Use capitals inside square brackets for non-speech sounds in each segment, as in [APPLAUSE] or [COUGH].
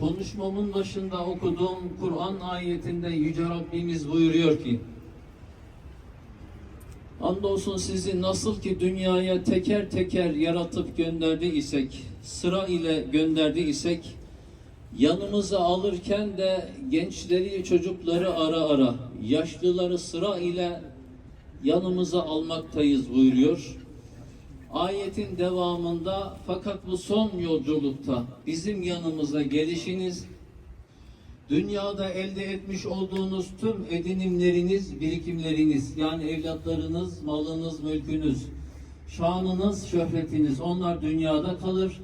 Konuşmamın başında okuduğum Kur'an ayetinde Yüce Rabbimiz buyuruyor ki Andolsun sizi nasıl ki dünyaya teker teker yaratıp gönderdi isek, sıra ile gönderdi isek, yanımıza alırken de gençleri, çocukları ara ara, yaşlıları sıra ile yanımıza almaktayız buyuruyor. Ayetin devamında fakat bu son yolculukta bizim yanımıza gelişiniz dünyada elde etmiş olduğunuz tüm edinimleriniz, birikimleriniz yani evlatlarınız, malınız, mülkünüz, şanınız, şöhretiniz onlar dünyada kalır.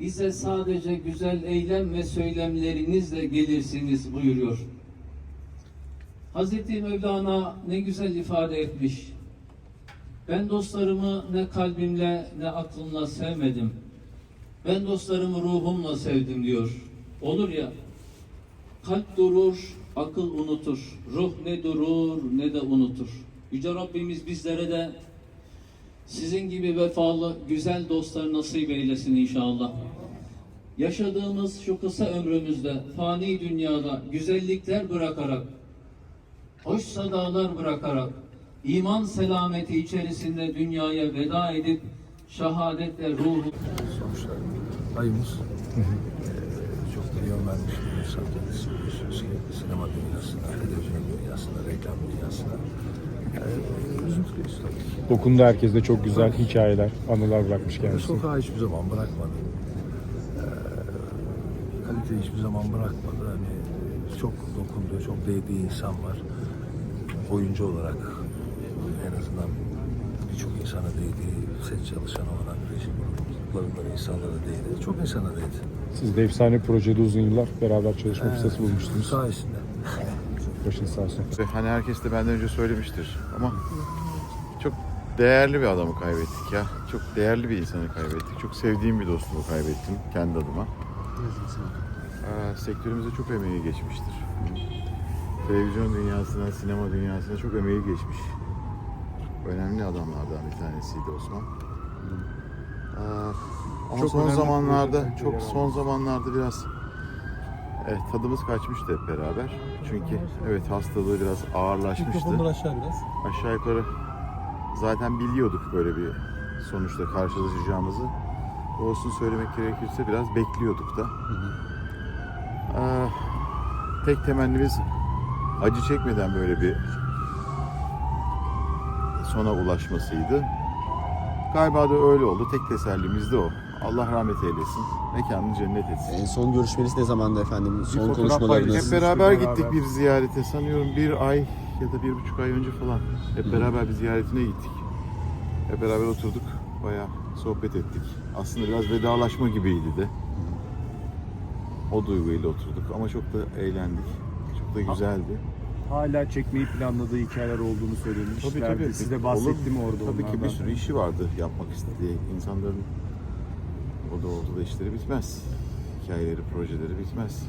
Bize sadece güzel eylem ve söylemlerinizle gelirsiniz buyuruyor. Hazreti Mevlana ne güzel ifade etmiş. Ben dostlarımı ne kalbimle ne aklımla sevmedim. Ben dostlarımı ruhumla sevdim diyor. Olur ya, kalp durur, akıl unutur. Ruh ne durur ne de unutur. Yüce Rabbimiz bizlere de sizin gibi vefalı, güzel dostlar nasip eylesin inşallah. Yaşadığımız şu kısa ömrümüzde fani dünyada güzellikler bırakarak hoş sadalar bırakarak iman selameti içerisinde dünyaya veda edip şehadetle ruhu sonuçta ayımız eee, çok da yön vermiş bir insan kendisi biliyorsunuz ki sinema dünyasında, televizyon dünyasında, reklam dünyasında. Eee üzüntülüyüz tabii ki. Dokundu herkes de çok güzel hikayeler, anılar bırakmış kendisi. Sokağı hiçbir zaman bırakmadı. Eee kalite hiçbir zaman bırakmadı. Hani eee, çok dokunduğu, çok değdiği insan var. Oyuncu olarak en azından birçok insana değdiği, set çalışan olarak rejim gruplarından insanlara değdi. Çok insana değdi. Siz de efsane projede uzun yıllar beraber çalışma fırsatı bulmuştunuz. Sayesinde. Başınız sağ olsun. Hani herkes de benden önce söylemiştir ama çok değerli bir adamı kaybettik ya. Çok değerli bir insanı kaybettik. Çok sevdiğim bir dostumu kaybettim kendi adıma. Ee, sektörümüze çok emeği geçmiştir. Televizyon dünyasına, sinema dünyasına çok emeği geçmiş. Önemli adamlardan bir tanesiydi Osman. Ee, ama Çok son zamanlarda, çok son zamanlarda biraz Evet, tadımız kaçmıştı hep beraber. Çünkü evet hastalığı biraz ağırlaşmıştı. Mikrofonları aşağı biraz. Aşağı yukarı zaten biliyorduk böyle bir sonuçta karşılaşacağımızı. Doğrusunu söylemek gerekirse biraz bekliyorduk da. Ee, tek temennimiz acı çekmeden böyle bir sona ulaşmasıydı. Galiba da öyle oldu. Tek tesellimiz de o. Allah rahmet eylesin. Mekanını cennet etsin. En son görüşmeniz ne zamandı efendim? Son fotoğraf konuşmalarınız. Hep beraber Hep gittik beraber. bir ziyarete sanıyorum bir ay ya da bir buçuk ay önce falan. Hep beraber bir ziyaretine gittik. Hep beraber oturduk. Bayağı sohbet ettik. Aslında biraz vedalaşma gibiydi de. O duyguyla oturduk ama çok da eğlendik. Çok da güzeldi. Hala çekmeyi planladığı hikayeler olduğunu söylemişlerdi. Siz de bahsetti mi orada Tabii ki bir onlardan? sürü işi vardı yapmak istediği. insanların o da ortada işleri bitmez. Hikayeleri, projeleri bitmez.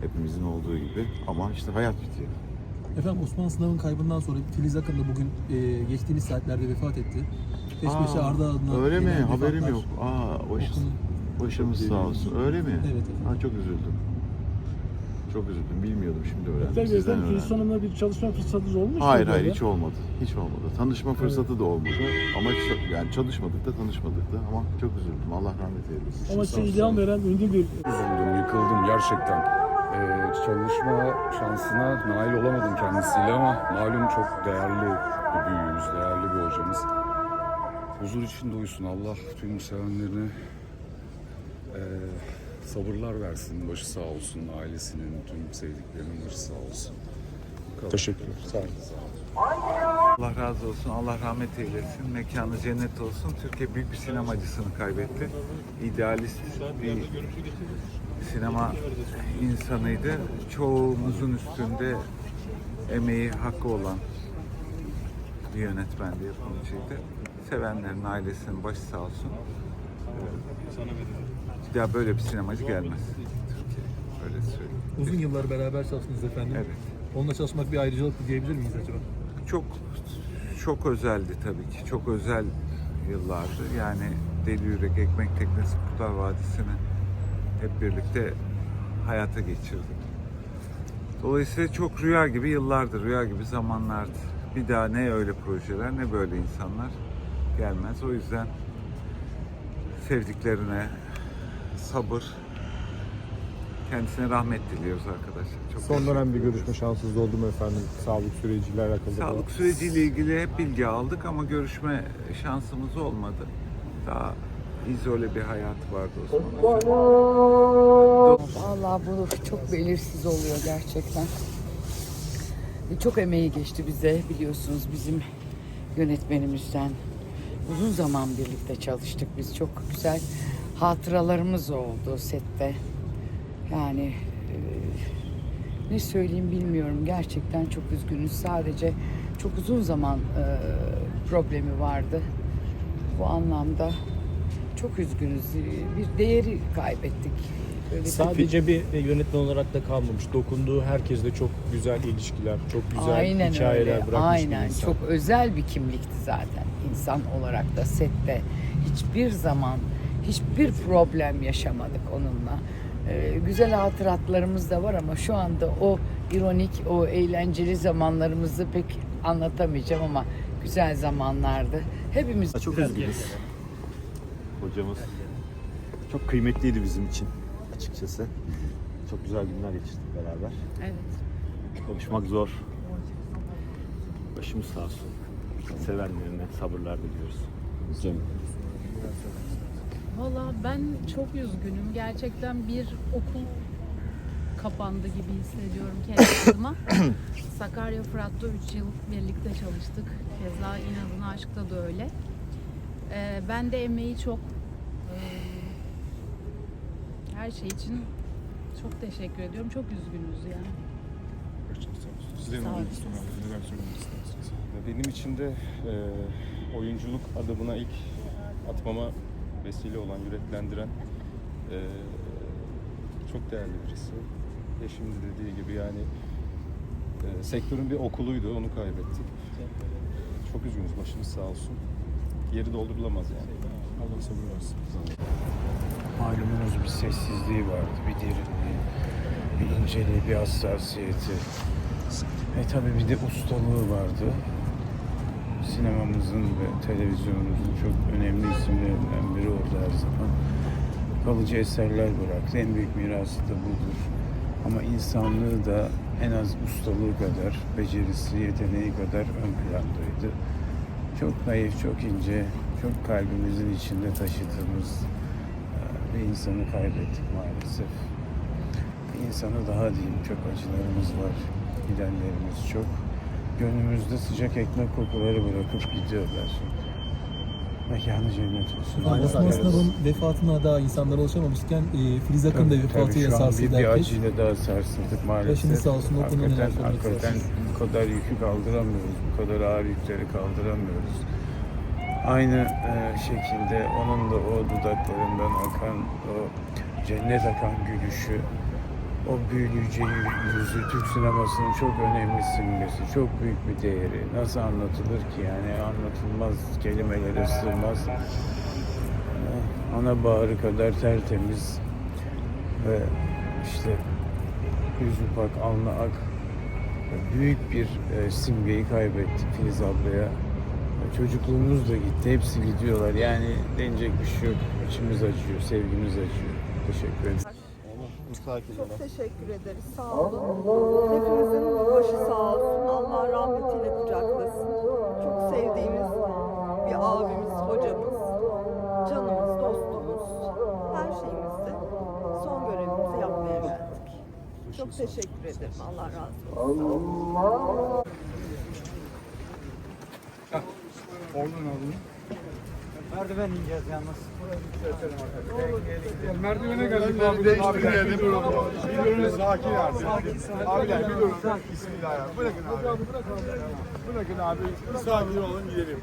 Hepimizin olduğu gibi ama işte hayat bitiyor. Efendim Osman Sınav'ın kaybından sonra Filiz Akın da bugün e, geçtiğimiz saatlerde vefat etti. Peş peşe Aa, ardı ardına Öyle mi? gelen Haberim vefatlar. yok. Aa, baş, Okun- başımız sağ olsun. Öyle mi? Evet. Ha, çok üzüldüm. Çok üzüldüm. Bilmiyordum şimdi öğrendim. Sizden efendim Filiz. Hanım'la bir çalışma fırsatınız olmuş mu Hayır böyle? hayır hiç olmadı. Hiç olmadı. Tanışma fırsatı da olmadı. Ama hiç, yani çalışmadık da tanışmadık da ama çok üzüldüm. Allah rahmet eylesin. Ama size ilham veren ünlü bir Üzüldüm, yıkıldım gerçekten. Ee, çalışma şansına nail olamadım kendisiyle ama malum çok değerli bir büyüğümüz, değerli bir hocamız. Huzur içinde uyusun Allah tüm sevenlerine ee, sabırlar versin, başı sağ olsun, ailesinin, tüm sevdiklerinin başı sağ olsun. Teşekkürler. Sağ olun. Allah razı olsun, Allah rahmet eylesin, mekanı cennet olsun. Türkiye büyük bir sinemacısını kaybetti. İdealist bir sinema insanıydı. Çoğumuzun üstünde emeği, hakkı olan bir yönetmendi, yapımcıydı. Sevenlerin ailesinin başı sağ olsun. Bir daha böyle bir sinemacı gelmez Türkiye. Öyle söyleyeyim. Uzun yıllar beraber çalıştınız efendim. Evet. Onunla çalışmak bir ayrıcalık diyebilir miyiz acaba? Çok çok özeldi tabii ki. Çok özel yıllardı. Yani Deli Yürek, Ekmek Teknesi, Kurtlar Vadisi'ni hep birlikte hayata geçirdik. Dolayısıyla çok rüya gibi yıllardır, rüya gibi zamanlardı. Bir daha ne öyle projeler ne böyle insanlar gelmez. O yüzden sevdiklerine sabır, kendisine rahmet diliyoruz arkadaşlar. Çok Son teşekkür dönem bir ederiz. görüşme şansınız oldu mu efendim? Sağlık süreciyle alakalı. Sağlık süreciyle ilgili hep bilgi aldık ama görüşme şansımız olmadı. Daha izole bir hayatı vardı Osman Hoca'nın. Vallahi bu çok belirsiz oluyor gerçekten. E, Çok emeği geçti bize biliyorsunuz bizim yönetmenimizden. Uzun zaman birlikte çalıştık biz. Çok güzel hatıralarımız oldu sette. Yani e, ne söyleyeyim bilmiyorum. Gerçekten çok üzgünüz. Sadece çok uzun zaman e, problemi vardı. Bu anlamda çok üzgünüz. E, Bir değeri kaybettik. Böyle bir- Sadece bir e, yönetmen olarak da kalmamış. Dokunduğu herkesle çok güzel ilişkiler, çok güzel Aynen hikayeler öyle. bırakmış Aynen. bir insan. Çok özel bir kimlikti zaten insan olarak da sette. Hiçbir zaman hiçbir problem yaşamadık onunla. Ee, güzel hatıratlarımız da var ama şu anda o ironik, o eğlenceli zamanlarımızı pek anlatamayacağım ama güzel zamanlardı. Hepimiz Çok üzgünüz. Hocamız çok kıymetliydi bizim için açıkçası. Çok güzel günler geçirdik beraber. Evet. Konuşmak zor. Başımız sağ olsun. Sevenlerine sabırlar diliyoruz. Canım. Valla ben çok üzgünüm. Gerçekten bir okul kapandı gibi hissediyorum kendi adıma. [COUGHS] Sakarya Fırat'ta 3 yıl birlikte çalıştık. Keza İnadına Aşk'ta da öyle. Ee, ben de emeği çok e, her şey için çok teşekkür ediyorum. Çok üzgünüz yani. Sizin Sağ olun. neler söylemek istersiniz? Benim için de e, oyunculuk adımına ilk atmama vesile olan, yüreklendiren e, çok değerli birisi. Eşim de dediği gibi yani e, sektörün bir okuluydu, onu kaybettik. Çok üzgünüz, başınız sağ olsun. Yeri doldurulamaz yani. Allah sabır versin. Malumunuz bir sessizliği vardı, bir derinliği, bir inceliği, bir hassasiyeti. E tabi bir de ustalığı vardı. Sinemamızın ve televizyonumuzun çok önemli isimlerinden biri oldu her zaman. Kalıcı eserler bıraktı. En büyük mirası da budur. Ama insanlığı da en az ustalığı kadar, becerisi, yeteneği kadar ön plandaydı. Çok naif, çok ince, çok kalbimizin içinde taşıdığımız e, bir insanı kaybettik maalesef. Bir insanı daha diyeyim, çok acılarımız var, gidenlerimiz çok. Gönlümüzde sıcak ekmek kokuları bırakıp gidiyorlar. Mekanı cennet olsun. Osman Allah Sınav'ın vefatına da insanlar alışamamışken e, Filiz Akın da vefatıyla şu an bir, sarsıldı bir herkes. acıyla daha sarsıldık maalesef. Başınız sağ olsun, o konuda neler söylemek hakikaten bu kadar yükü kaldıramıyoruz. Bu kadar ağır yükleri kaldıramıyoruz. Aynı e, şekilde onun da o dudaklarından akan, o cennet akan gülüşü, o büyüleyici yüzü Türk sinemasının çok önemli simgesi, çok büyük bir değeri. Nasıl anlatılır ki yani anlatılmaz, kelimelere sığmaz. Ee, Ana bağrı kadar tertemiz ve işte yüzü pak, alnı ak büyük bir e, simgeyi kaybettik Filiz ablaya. Çocukluğumuz da gitti, hepsi gidiyorlar. Yani denecek bir şey yok. İçimiz acıyor, sevgimiz acıyor. Teşekkür ederim. Çok teşekkür ederiz. Sağ olun. Hepimizin başı sağ olsun. Allah rahmetiyle kucaklasın. Çok sevdiğimiz bir abimiz, hocamız, canımız, dostumuz, her şeyimizde son görevimizi yapmaya geldik. Çok teşekkür ederim. Allah razı olsun. Merdivene geldik abi. Değiştirelim. Bir durun sakin abi. Abiler bir durun. Bismillahirrahmanirrahim. Bırakın abi. Bırakın abi. Bir sakin olun gidelim.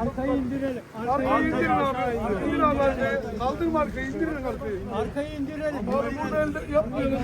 Arkayı indirelim. Arkayı indirin abi. İndir abi arkayı. Kaldırma arkayı indirin arkayı. Arkayı indirelim. Abi burada yapmayalım.